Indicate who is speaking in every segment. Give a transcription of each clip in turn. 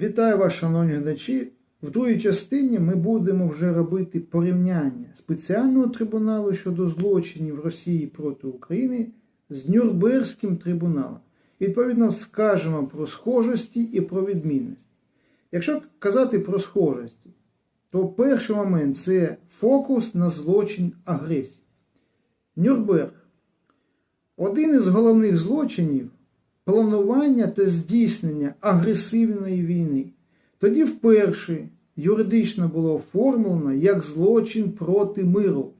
Speaker 1: Вітаю вас, шановні глядачі. В другій частині ми будемо вже робити порівняння спеціального трибуналу щодо злочинів Росії проти України з Нюрнберзьким трибуналом. Відповідно, скажемо про схожості і про відмінності. Якщо казати про схожості, то перший момент це фокус на злочин агресії. Нюрнберг один із головних злочинів планування та здійснення агресивної війни. Тоді вперше юридично було оформлено як злочин проти миру.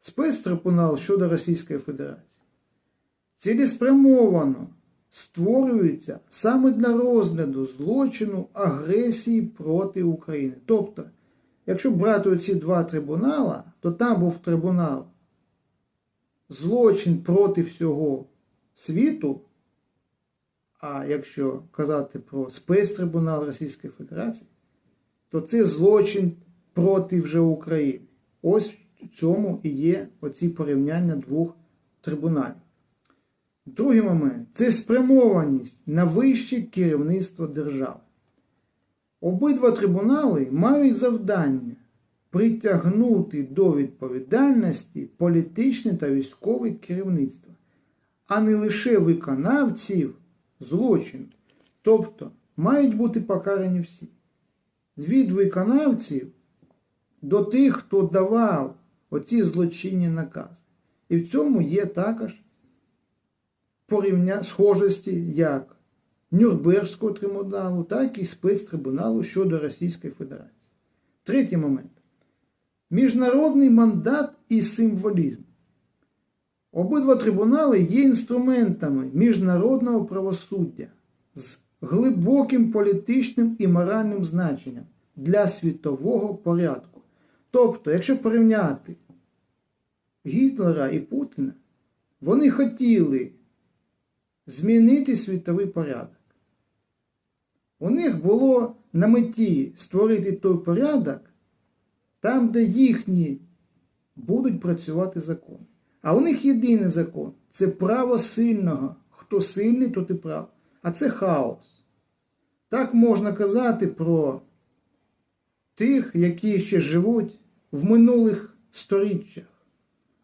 Speaker 1: Спецтрибунал щодо Російської Федерації цілеспрямовано створюється саме для розгляду злочину агресії проти України. Тобто, якщо брати оці два трибунала, то там був трибунал злочин проти всього світу. А якщо казати про спецтрибунал Російської Федерації, то це злочин проти вже України. Ось в цьому і є оці порівняння двох трибуналів. Другий момент це спрямованість на вище керівництво держави. Обидва трибунали мають завдання притягнути до відповідальності політичне та військове керівництво, а не лише виконавців злочину. Тобто мають бути покарані всі. Від виконавців до тих, хто давав оці злочинні накази. І в цьому є також порівня схожості як Нюрнберзького трибуналу, так і спецтрибуналу щодо Російської Федерації. Третій момент. Міжнародний мандат і символізм. Обидва трибунали є інструментами міжнародного правосуддя з глибоким політичним і моральним значенням для світового порядку. Тобто, якщо порівняти Гітлера і Путіна, вони хотіли змінити світовий порядок. У них було на меті створити той порядок, там, де їхні будуть працювати закони. А у них єдиний закон це право сильного. Хто сильний, то і прав. А це хаос. Так можна казати про тих, які ще живуть в минулих сторіччях.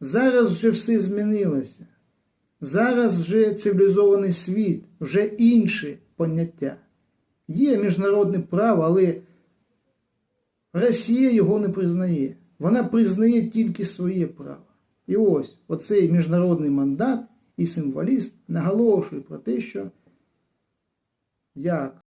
Speaker 1: Зараз вже все змінилося. Зараз вже цивілізований світ, вже інші поняття. Є міжнародне право, але Росія його не признає. Вона признає тільки своє право. І ось оцей міжнародний мандат і символіст наголошує про те, що як